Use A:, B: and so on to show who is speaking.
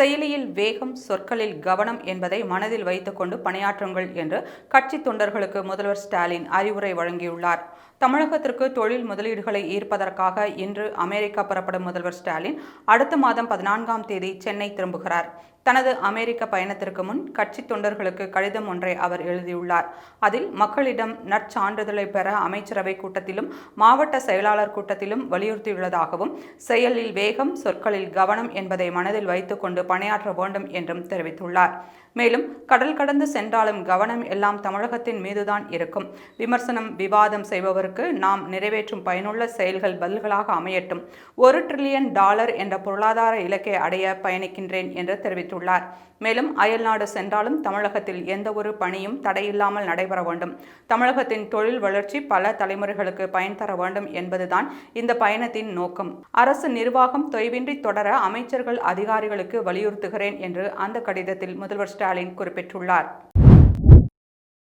A: செயலியில் வேகம் சொற்களில் கவனம் என்பதை மனதில் வைத்துக்கொண்டு பணியாற்றுங்கள் என்று கட்சி தொண்டர்களுக்கு முதல்வர் ஸ்டாலின் அறிவுரை வழங்கியுள்ளார். தமிழகத்திற்கு தொழில் முதலீடுகளை ஈர்ப்பதற்காக இன்று அமெரிக்கா புறப்படும் முதல்வர் ஸ்டாலின் அடுத்த மாதம் பதினான்காம் தேதி சென்னை திரும்புகிறார். தனது அமெரிக்க பயணத்திற்கு முன் கட்சி தொண்டர்களுக்கு கடிதம் ஒன்றை அவர் எழுதியுள்ளார். அதில் மக்களிடம் நற்சான்றிதழை பெற அமைச்சரவை கூட்டத்திலும் மாவட்ட செயலாளர் கூட்டத்திலும் வலியுறுத்தியுள்ளதாகவும் செயலில் வேகம் சொற்களில் கவனம் என்பதை மனதில் வைத்துக்கொண்டு பணியாற்ற வேண்டும் என்றும் தெரிவித்துள்ளார். மேலும் கடல் கடந்து சென்றாலும் கவனம் எல்லாம் தமிழகத்தின் மீதுதான் இருக்கும். விமர்சனம் விவாதம் செய்பவருக்கு நாம் நிறைவேற்றும் பயனுள்ள செயல்கள் பதில்களாக அமையட்டும். ஒரு டிரில்லியன் டாலர் என்ற பொருளாதார இலக்கை அடைய பயணிக்கின்றேன் என்று தெரிவித்துள்ளார் மேலும் அயல்நாடு சென்றாலும் தமிழகத்தில் எந்த ஒரு பணியும் தடையில்லாமல் நடைபெற வேண்டும். தமிழகத்தின் தொழில் வளர்ச்சி பல தலைமுறைகளுக்கு பயன் தர வேண்டும் என்பதுதான் இந்த பயணத்தின் நோக்கம். அரசு நிர்வாகம் தொய்வின்றி தொடர அமைச்சர்கள் அதிகாரிகளுக்கு வலியுறுத்துகிறேன் என்று அந்த கடிதத்தில் முதல்வர் ஸ்டாலின் குறிப்பிட்டுள்ளார்.